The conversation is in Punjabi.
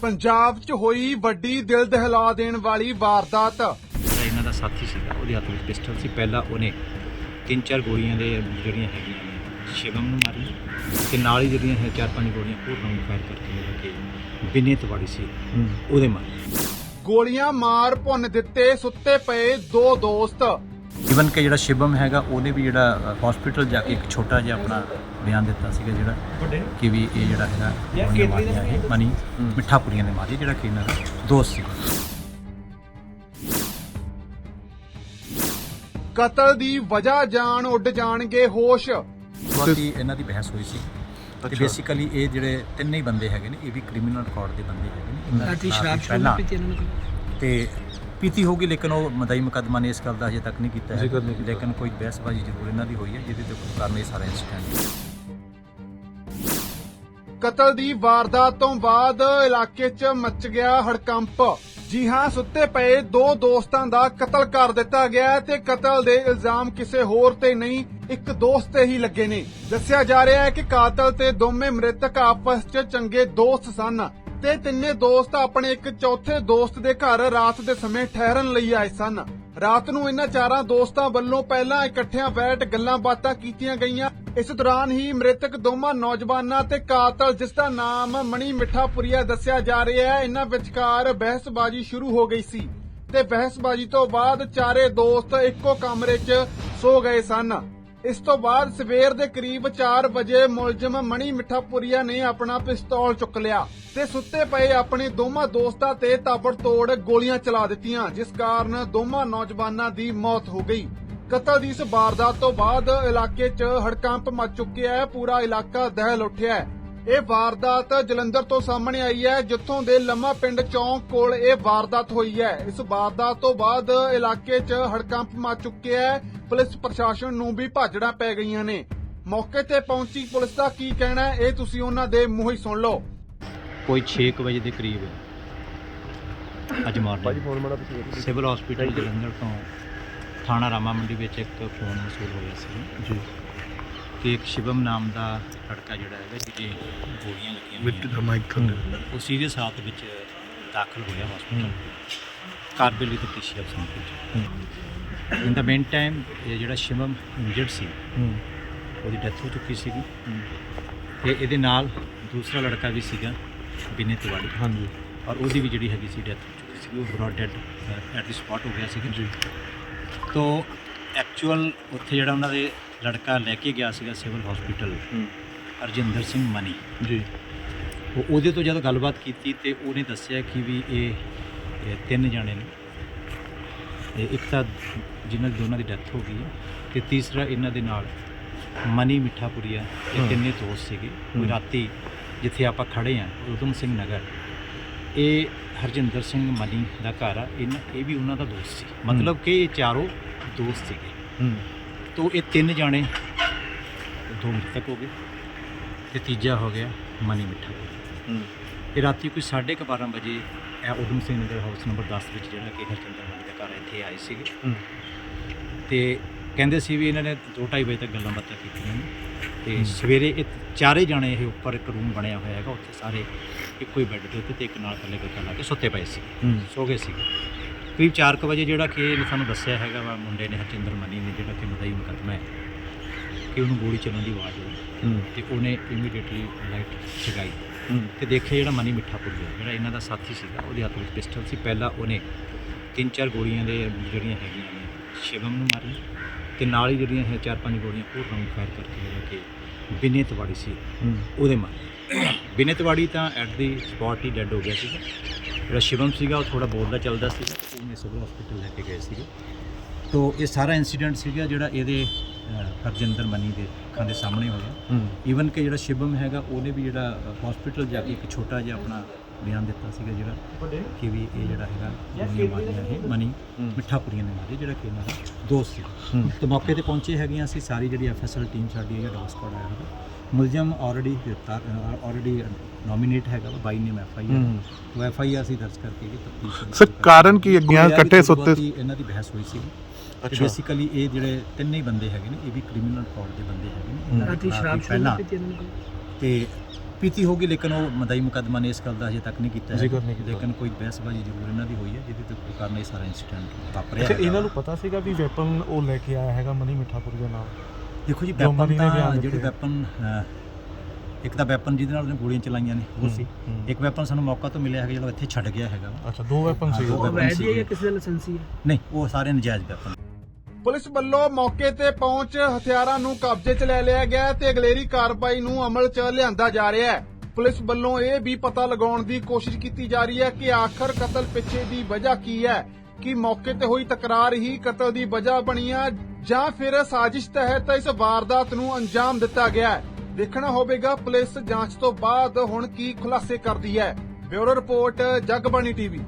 ਪੰਜਾਬ 'ਚ ਹੋਈ ਵੱਡੀ ਦਿਲ ਦਹਿਲਾ ਦੇਣ ਵਾਲੀ ਵਾਰਦਾਤ। ਇਹਨਾਂ ਦਾ ਸਾਥੀ ਸੀਗਾ ਉਹਦੇ ਹੱਥ ਵਿੱਚ ਪਿਸਟਲ ਸੀ। ਪਹਿਲਾਂ ਉਹਨੇ ਤਿੰਨ ਚਾਰ ਗੋਲੀਆਂ ਦੇ ਜਿਹੜੀਆਂ ਹੈਗੀਆਂ ਨੇ ਸ਼ਿਵਮ ਨੂੰ ਮਾਰੀਆਂ ਤੇ ਨਾਲ ਹੀ ਜਿਹੜੀਆਂ ਹੈ ਚਾਰ ਪੰਜ ਗੋਲੀਆਂ ਹੋਰ ਰਾਉਂਡ ਫਾਇਰ ਕਰਕੇ ਜਿਹੜਾ ਕਿ ਬਿਨੇ ਤਵਾੜੀ ਸੀ ਉਹਦੇ ਮਾਰੀ। ਗੋਲੀਆਂ ਮਾਰ ਭੁੰਨ ਦਿੱਤੇ ਸੁੱਤੇ ਪਏ ਦੋ ਦੋਸਤ। ਇਵਨ ਕਿ ਜਿਹੜਾ ਸ਼ਿਵਮ ਹੈਗਾ ਉਹਨੇ ਵੀ ਜਿਹੜਾ ਹਸਪੀਟਲ ਜਾ ਕੇ ਇੱਕ ਛੋਟਾ ਜਿਹਾ ਆਪਣਾ ਬਿਆਨ ਦਿੱਤਾ ਸੀਗਾ ਜਿਹੜਾ ਕਿ ਵੀ ਇਹ ਜਿਹੜਾ ਹੈਗਾ ਮਨੀ ਮਿੱਠਾਪੁਰੀਆਂ ਨੇ ਮਾਰੀ ਜਿਹੜਾ ਕਿ ਇਹਨਾਂ ਦਾ ਦੋਸਤ ਸੀ। ਕਤਲ ਦੀ ਵਜ੍ਹਾ ਜਾਣ ਉੱਡ ਜਾਣਗੇ ਹੋਸ਼। ਬਾਕੀ ਇਹਨਾਂ ਦੀ ਬਹਿਸ ਹੋਈ ਸੀ। ਤੇ ਬੇਸਿਕਲੀ ਇਹ ਜਿਹੜੇ ਤਿੰਨੇ ਹੀ ਬੰਦੇ ਹੈਗੇ ਨੇ ਇਹ ਵੀ ਕ੍ਰਿਮੀਨਲ ਰਿਕਾਰਡ ਦੇ ਬੰਦੇ ਹੈਗੇ ਨੇ। ਇਹਨਾਂ ਰਾਤੀ ਖਿਲਾਫ਼ ਸ਼ਰਾਬ ਵੀ ਸ਼ੁਰੂ ਪਹਿਲਾਂ ਪੀਤੀ ਇਹਨਾਂ ਨੇ ਤੇ ਪੀਤੀ ਹੋਗੀ ਲੇਕਿਨ ਉਹ ਮਦਈ ਮੁਕੱਦਮਾ ਨੇ ਇਸ ਗੱਲ ਦਾ ਅਜੇ ਤੱਕ ਨਹੀਂ ਕੀਤਾ ਹੈ। ਲੇਕਿਨ ਕੋਈ ਬਹਿਸਬਾਜ਼ੀ ਜ਼ਰੂਰ ਇਹਨਾਂ ਦੀ ਹੋਈ ਹੈ ਜਿਹਦੇ ਤੇ ਕਾਰਨ ਇਹ ਸਾਰਾ ਇਨਸੀਡੈਂਟ ਕਤਲ ਦੀ ਵਾਰਦਾਤ ਤੋਂ ਬਾਅਦ ਇਲਾਕੇ 'ਚ ਮਚ ਗਿਆ ਹੜਕੰਪ। ਜੀ ਹਾਂ ਸੁੱਤੇ ਪਏ ਦੋ ਦੋਸਤਾਂ ਦਾ ਕਤਲ ਕਰ ਦਿੱਤਾ ਗਿਆ ਹੈ ਤੇ ਕਤਲ ਦੇ ਇਲਜ਼ਾਮ ਕਿਸੇ ਹੋਰ ਤੇ ਨਹੀਂ ਇੱਕ ਦੋਸਤ ਤੇ ਹੀ ਲੱਗੇ ਨੇ। ਦੱਸਿਆ ਜਾ ਰਿਹਾ ਹੈ ਕਿ ਕਾਤਲ ਤੇ ਦੋਵੇਂ ਮ੍ਰਿਤਕ ਆਪਸ 'ਚ ਚੰਗੇ ਦੋਸਤ ਸਨ। ਤੇ ਤਿੰਨੇ ਦੋਸਤ ਆਪਣੇ ਇੱਕ ਚੌਥੇ ਦੋਸਤ ਦੇ ਘਰ ਰਾਤ ਦੇ ਸਮੇਂ ਠਹਿਰਨ ਲਈ ਆਏ ਸਨ। ਰਾਤ ਨੂੰ ਇਹਨਾਂ ਚਾਰਾਂ ਦੋਸਤਾਂ ਵੱਲੋਂ ਪਹਿਲਾਂ ਇਕੱਠਿਆਂ ਬੈਠ ਗੱਲਾਂ ਬਾਤਾਂ ਕੀਤੀਆਂ ਗਈਆਂ। ਇਸ ਦੌਰਾਨ ਹੀ ਮ੍ਰਿਤਕ ਦੋਵਾਂ ਨੌਜਵਾਨਾਂ ਤੇ ਕਾਤਲ, ਜਿਸ ਦਾ ਨਾਮ ਮਣੀ ਮਿੱਠਾਪੁਰੀਆ ਦੱਸਿਆ ਜਾ ਰਿਹਾ ਹੈ, ਇਹਨਾਂ ਵਿਚਕਾਰ ਬਹਿਸਬਾਜ਼ੀ ਸ਼ੁਰੂ ਹੋ ਗਈ ਸੀ ਤੇ ਬਹਿਸਬਾਜ਼ੀ ਤੋਂ ਬਾਅਦ ਚਾਰੇ ਦੋਸਤ ਇੱਕੋ ਕਮਰੇ 'ਚ ਸੋ ਗਏ ਸਨ। ਇਸ ਤੋਂ ਬਾਅਦ ਸਵੇਰ ਦੇ ਕਰੀਬ 4 ਵਜੇ ਮੁਲਜ਼ਮ ਮਣੀ ਮਿੱਠਾਪੁਰੀਆ ਨੇ ਆਪਣਾ ਪਿਸਤੌਲ ਚੁੱਕ ਲਿਆ ਤੇ ਸੁੱਤੇ ਪਏ ਆਪਣੇ ਦੋਵਾਂ ਦੋਸਤਾਂ ਤੇ ਤਾਬੜਤੋੜ ਗੋਲੀਆਂ ਚਲਾ ਦਿੱਤੀਆਂ, ਜਿਸ ਕਾਰਨ ਦੋਵਾਂ ਨੌਜਵਾਨਾਂ ਦੀ ਮੌਤ ਹੋ ਗਈ। ਕਤਲ ਦੀ ਇਸ ਵਾਰਦਾਤ ਤੋਂ ਬਾਅਦ ਇਲਾਕੇ 'ਚ ਹੜਕੰਪ ਮਚ ਚੁੱਕਿਆ ਹੈ, ਪੂਰਾ ਇਲਾਕਾ ਦਹਿਲ ਉੱਠਿਆ ਹੈ। ਇਹ ਵਾਰਦਾਤ ਜਲੰਧਰ ਤੋਂ ਸਾਹਮਣੇ ਆਈ ਹੈ ਜਿੱਥੋਂ ਦੇ ਲੰਮਾ ਪਿੰਡ ਚੌਂਕ ਕੋਲ ਇਹ ਵਾਰਦਾਤ ਹੋਈ ਹੈ। ਇਸ ਵਾਰਦਾਤ ਤੋਂ ਬਾਅਦ ਇਲਾਕੇ 'ਚ ਹੜਕੰਪ ਮਚ ਚੁੱਕਿਆ ਹੈ। ਪੁਲਿਸ ਪ੍ਰਸ਼ਾਸਨ ਨੂੰ ਵੀ ਭਾਜੜਾਂ ਪੈ ਗਈਆਂ ਨੇ। ਮੌਕੇ ਤੇ ਪਹੁੰਚੀ ਪੁਲਿਸ ਦਾ ਕੀ ਕਹਿਣਾ ਹੈ ਇਹ ਤੁਸੀਂ ਉਹਨਾਂ ਦੇ ਮੂੰਹ ਹੀ ਸੁਣ ਲਓ। ਕੋਈ 6 ਵਜੇ ਦੇ ਕਰੀਬ ਅੱਜ ਮਾਰਨਿੰਗ ਸਿਵਲ ਹਸਪੀਟਲ ਜਲੰਧਰ ਤੋਂ ਥਾਣਾ ਰਾਮਾ ਮੰਡੀ ਵਿੱਚ ਇੱਕ ਫੋਨ ਮਸੂਲ ਹੋਇਆ ਸੀ। ਜੀ। ਕਿ ਇੱਕ ਸ਼ਿਵਮ ਨਾਮ ਦਾ ਲੜਕਾ ਜਿਹੜਾ ਹੈਗਾ ਜਿਹਦੇ ਗੋਲੀਆਂ ਲੱਗੀਆਂ ਹੋਈਆਂ ਉਹ ਸੀਰੀਅਸ ਹਾਲਤ ਵਿੱਚ ਦਾਖਲ ਹੋਇਆ ਹਸਪੀਟਲ ਕਾਰਬਿਲ ਵਿਦ ਟੀਸ਼ੀ ਆਫ ਸੰਕਟ ਇਨ ਦਾ ਮੇਨ ਟਾਈਮ ਇਹ ਜਿਹੜਾ ਸ਼ਿਵਮ ਇੰਜਰਡ ਸੀ ਉਹਦੀ ਡੈਥ ਹੋ ਚੁੱਕੀ ਸੀਗੀ। ਤੇ ਇਹਦੇ ਨਾਲ ਦੂਸਰਾ ਲੜਕਾ ਵੀ ਸੀਗਾ ਬਿਨੇ ਤਿਵਾੜੀ। ਹਾਂਜੀ। ਔਰ ਉਹਦੀ ਵੀ ਜਿਹੜੀ ਹੈਗੀ ਸੀ ਡੈਥ ਹੋ ਚੁੱਕੀ ਸੀ ਉਹ brought dead at the spot ਹੋ ਗਿਆ ਸੀ ਜੀ। ਤੋ ਐਕਚੁਅਲ ਉੱਥੇ ਜਿਹੜਾ ਉਹਨਾਂ ਦੇ ਲੜਕਾ ਲੈ ਕੇ ਗਿਆ ਸੀਗਾ ਸਿਵਲ ਹਸਪੀਟਲ ਅਰਜਿੰਦਰ ਸਿੰਘ ਮਨੀ। ਜੀ। ਉਹ ਉਹਦੇ ਤੋਂ ਜਦੋਂ ਗੱਲਬਾਤ ਕੀਤੀ ਤੇ ਉਹਨੇ ਦੱਸਿਆ ਕਿ ਵੀ ਇਹ ਇਹ ਤਿੰਨ ਜਾਣੇ ਨੇ। ਤੇ ਇੱਕ ਤਾਂ ਜਿਨ੍ਹਾਂ ਦੀ ਦੋਨਾਂ ਦੀ ਡੈਥ ਹੋ ਗਈ ਹੈ ਤੇ ਤੀਸਰਾ ਇਹਨਾਂ ਦੇ ਨਾਲ ਮਨੀ ਮਿੱਠਾਪੁਰੀਆ ਇਹ। ਤਿੰਨੇ ਦੋਸਤ ਸੀਗੇ। ਕੋਈ ਹਮ। ਰਾਤੀ ਜਿੱਥੇ ਆਪਾਂ ਖੜੇ ਆ ਉਦਮ ਸਿੰਘ ਨਗਰ। ਇਹ ਹਰਜਿੰਦਰ ਸਿੰਘ ਮਨੀ ਦਾ ਘਰ ਆ। ਇਹਨਾਂ ਇਹ ਵੀ ਉਹਨਾਂ ਦਾ ਦੋਸਤ ਸੀ। ਮਤਲਬ ਕਿ ਇਹ ਚਾਰੋਂ ਦੋਸਤ ਸੀਗੇ। ਹੂੰ। ਤੋ ਇਹ ਤਿੰਨ ਜਾਣੇ ਦੋ ਮ੍ਰਿਤਕ ਹੋ ਗਏ। ਤੇ ਤੀਜਾ ਹੋ ਗਿਆ ਮਨੀ ਮਿੱਠਾਪੁਰੀਆ ਹੂੰ। ਇਹ ਰਾਤੀ ਕੋਈ 12:30 ਵਜੇ ਇਹ ਉਦਮ ਸਿੰਘ ਨਗਰ ਹਾਊਸ ਨੰਬਰ 10 ਵਿੱਚ ਜਿਹੜਾ ਕਿ ਹਰਚੰਦਰ ਮਣੀ ਦਾ ਘਰ ਇੱਥੇ ਆਏ ਸੀਗੇ। ਤੇ ਕਹਿੰਦੇ ਸੀ ਵੀ ਇਹਨਾਂ ਨੇ 2:30 ਵਜੇ ਤੱਕ ਗੱਲਾਂ ਬਾਤਾਂ ਕੀਤੀਆਂ ਨੇ। ਤੇ ਸਵੇਰੇ ਇਹ ਚਾਰੇ ਜਾਣੇ ਇਹ ਉੱਪਰ ਇੱਕ ਰੂਮ ਬਣਿਆ ਹੋਇਆ ਹੈਗਾ ਉੱਥੇ ਸਾਰੇ ਇੱਕੋ ਹੀ ਬੈੱਡ ਦੇ ਉੱਤੇ ਤੇ ਇੱਕ ਨਾਲ ਥੱਲੇ ਗੱਲਾਂ ਲਾ ਕੇ ਸੁੱਤੇ ਪਏ ਸੀ। ਸੋ ਗਏ ਸੀ ਕਰੀਬ 4:00 ਵਜੇ ਜਿਹੜਾ ਕਿ ਇਹਨੇ ਸਾਨੂੰ ਦੱਸਿਆ ਹੈਗਾ ਵਾ ਮੁੰਡੇ ਨੇ ਹਰਚੰਦਰ ਮਨੀ ਨੇ ਜਿਹੜਾ ਕਿ ਮਦਈ ਮੁਕੱਦਮਾ ਹੈ। ਕਿ ਉਹਨੂੰ ਗੋਲੀ ਚੱਲਣ ਦੀ ਆਵਾਜ਼ ਆਈ ਤੇ ਉਹਨੇ ਇਮੀਡੀਏਟਲੀ ਲਾਈਟ ਜਗਾਈ। ਤੇ ਦੇਖਿਆ ਜਿਹੜਾ ਮਨੀ ਮਿੱਠਾਪੁਰ ਗਿਆ ਜਿਹੜਾ ਇਹਨਾਂ ਦਾ ਸਾਥੀ ਸੀਗਾ ਉਹਦੇ ਹੱਥ ਵਿੱਚ ਪਿਸਟਲ ਸੀ। ਪਹਿਲਾਂ ਉਹਨੇ ਤਿੰਨ ਚਾਰ ਗੋਲੀਆਂ ਦੇ ਜਿਹੜੀਆਂ ਹੈਗੀਆਂ ਨੇ ਸ਼ਿਵਮ ਨੂੰ ਮਾਰੀਆਂ ਤੇ ਨਾਲ ਹੀ ਜਿਹੜੀਆਂ ਹੈ ਚਾਰ ਪੰਜ ਗੋਲੀਆਂ ਹੋਰ ਰਾਉਂਡ ਫਾਇਰ ਕਰਕੇ ਜਿਹੜਾ ਕਿ ਬਿਨੇ ਤਵਾੜੀ ਸੀ ਉਹਦੇ ਮਾਰੇ। ਬਿਨੇ ਤਵਾੜੀ ਤਾਂ ਐਟ ਦੀ ਸਪੌਟ ਹੀ ਡੈੱਡ ਹੋ ਗਿਆ ਸੀਗਾ। ਜਿਹੜਾ ਸ਼ਿਵਮ ਸੀਗਾ ਉਹ ਥੋੜਾ ਬੋਲਦਾ ਚੱਲਦਾ ਸੀਗਾ ਉਹਨੇ ਸਿਵਲ ਹਸਪੀਟਲ ਲੈ ਕੇ ਗਏ ਸੀਗੇ। ਤੋ ਇਹ ਸਾਰਾ ਇਨਸੀਡੈਂਟ ਸੀਗਾ ਜਿਹੜਾ ਇਹਦੇ ਹਰਜਿੰਦਰ ਮਨੀ ਦੇ ਅੱਖਾਂ ਦੇ ਸਾਹਮਣੇ ਹੋਇਆ ਈਵਨ ਕਿ ਜਿਹੜਾ ਸ਼ਿਵਮ ਹੈਗਾ ਉਹਨੇ ਵੀ ਜਿਹੜਾ ਹਸਪੀਟਲ ਜਾ ਕੇ ਇੱਕ ਛੋਟਾ ਜਿਹਾ ਆਪਣਾ ਬਿਆਨ ਦਿੱਤਾ ਸੀਗਾ ਜਿਹੜਾ ਕਿ ਵੀ ਇਹ ਜਿਹੜਾ ਹੈਗਾ ਇਹ ਮਨੀ। ਮਿੱਠਾਪੁਰੀਆਂ ਨੇ ਮਾਰੀ ਜਿਹੜਾ ਕਿ ਇਹਨਾਂ ਦਾ ਦੋਸਤ ਸੀ। ਤੇ ਮੌਕੇ ਤੇ ਪਹੁੰਚੇ ਹੈਗੀਆਂ ਅਸੀਂ ਸਾਰੀ ਜਿਹੜੀ ਐਫਐਸਐਲ ਟੀਮ ਸਾਡੀ ਹੈ ਡਾਸ ਕੋਡ ਆਇਆ ਹੈਗਾ ਮੁਲਜ਼ਮ ਆਲਰੇਡੀ ਗ੍ਰਿਫਤਾਰ ਆਲਰੇਡੀ ਨੋਮੀਨੇਟ ਹੈਗਾ ਬਾਈ ਨੇਮ ਐਫਆਈਆਰ ਉਹ ਐਫਆਈਆਰ ਅਸੀਂ ਦਰਜ ਕਰਕੇ ਇਹ ਤਫਤੀਸ਼ ਸਰ ਕਾਰਨ ਕੀ ਅੱਗਿਆਂ ਇਕੱਠੇ ਸੁੱਤੇ ਇਹਨਾਂ ਦੀ ਬਹਿਸ ਹੋਈ ਸੀ। ਅੱਛਾ। ਬੇਸਿਕਲੀ ਇਹ ਜਿਹੜੇ ਤਿੰਨੇ ਹੀ ਬੰਦੇ ਹੈਗੇ ਨੇ ਇਹ ਵੀ ਕ੍ਰਿਮੀਨਲ ਰਿਕਾਰਡ ਦੇ ਬੰਦੇ ਹੈਗੇ ਨੇ ਇਹਨਾਂ ਦੇ ਰਾਤੀ ਖਿਲਾਫ਼ ਸ਼ਰਾਬ ਵੀ ਸ਼ੁਰੂ ਪਹਿਲਾਂ ਪੀਤੀ ਇਹਨਾਂ ਨੇ ਤੇ ਪੀਤੀ ਹੋਗੀ ਲੇਕਿਨ ਉਹ ਮਦਈ ਮੁਕੱਦਮਾ ਨੇ ਇਸ ਗੱਲ ਦਾ ਹਜੇ ਤੱਕ ਨਹੀਂ ਕੀਤਾ ਹੈ ਜ਼ਿਕਰ ਨਹੀਂ ਕੀਤਾ। ਲੇਕਿਨ ਕੋਈ ਬਹਿਸਬਾਜ਼ੀ ਜ਼ਰੂਰ ਇਹਨਾਂ ਦੀ ਹੋਈ ਹੈ ਜਿਹਦੇ ਤੇ ਕਾਰਨ ਇਹ ਸਾਰਾ ਇਨਸੀਡੈਂਟ ਵਾਪਰਿਆ ਅੱਛਾ ਹੈਗਾ। ਇਹਨਾਂ ਨੂੰ ਪਤਾ ਸੀਗਾ ਵੀ ਵੈਪਨ ਉਹ ਲੈ ਕੇ ਆਇਆ ਹੈਗਾ ਮਨੀ ਮਿੱਠਾਪੁਰ ਦੇ ਨਾਲ ਦੇਖੋ ਜੀ ਜੋ ਮਨੀ ਵੈਪਨ ਨੇ ਬਿਆਨ ਤਾਂ ਦਿੱਤੇ। ਜਿਹੜੇ ਵੈਪਨ ਇੱਕ ਤਾਂ ਵੈਪਨ ਜਿਹਦੇ ਨਾਲ ਉਹਨੇ ਗੋਲੀਆਂ ਚਲਾਈਆਂ ਨੇ ਉਹ ਸੀ ਹੂੰ। ਇੱਕ ਵੈਪਨ ਸਾਨੂੰ ਮੌਕਾ ਤੋਂ ਮਿਲਿਆ ਹੈਗਾ ਜਿਹੜਾ ਇੱਥੇ ਛੱਡ ਗਿਆ ਹੈਗਾ ਅੱਛਾ ਦੋ ਵੈਪਨ ਹਾਂ, ਸੀਗੇ ਦੋ ਉਹਦੇ weapon ਕੋਲ। ਸੀਗੇ। ਜਾਂ ਕਿਸੇ ਦਾ ਲਾਇਸੈਂਸੀ ਹੈ ਨਹੀਂ ਉਹ ਸਾਰੇ ਨਜਾਇਜ਼ ਵੈਪਨ ਪੁਲਿਸ ਵੱਲੋਂ ਮੌਕੇ ਤੇ ਪਹੁੰਚ ਹਥਿਆਰਾਂ ਨੂੰ ਕਬਜ਼ੇ 'ਚ ਲੈ ਲਿਆ ਗਿਆ ਤੇ ਅਗਲੇਰੀ ਕਾਰਵਾਈ ਨੂੰ ਅਮਲ 'ਚ ਲਿਆਂਦਾ ਜਾ ਰਿਹਾ ਹੈ। ਪੁਲਿਸ ਵੱਲੋਂ ਇਹ ਵੀ ਪਤਾ ਲਗਾਉਣ ਦੀ ਕੋਸ਼ਿਸ਼ ਕੀਤੀ ਜਾ ਰਹੀ ਹੈ ਕਿ ਆਖਰ ਕਤਲ ਪਿੱਛੇ ਦੀ ਵਜ੍ਹਾ ਕੀ ਹੈ, ਕਿ ਮੌਕੇ ਤੇ ਹੋਈ ਤਕਰਾਰ ਹੀ ਕਤਲ ਦੀ ਵਜ੍ਹਾ ਬਣੀ ਆ, ਜਾਂ ਫਿਰ ਸਾਜ਼ਿਸ਼ ਤਹਿਤ ਇਸ ਵਾਰਦਾਤ ਨੂੰ ਅੰਜਾਮ ਦਿੱਤਾ ਗਿਆ ਹੈ। ਦੇਖਣਾ ਹੋਵੇਗਾ ਪੁਲਿਸ ਜਾਂਚ ਤੋਂ ਬਾਅਦ ਹੁਣ ਕੀ ਖੁਲਾਸੇ ਕਰਦੀ ਹੈ। Bureau report, Jagbani TV.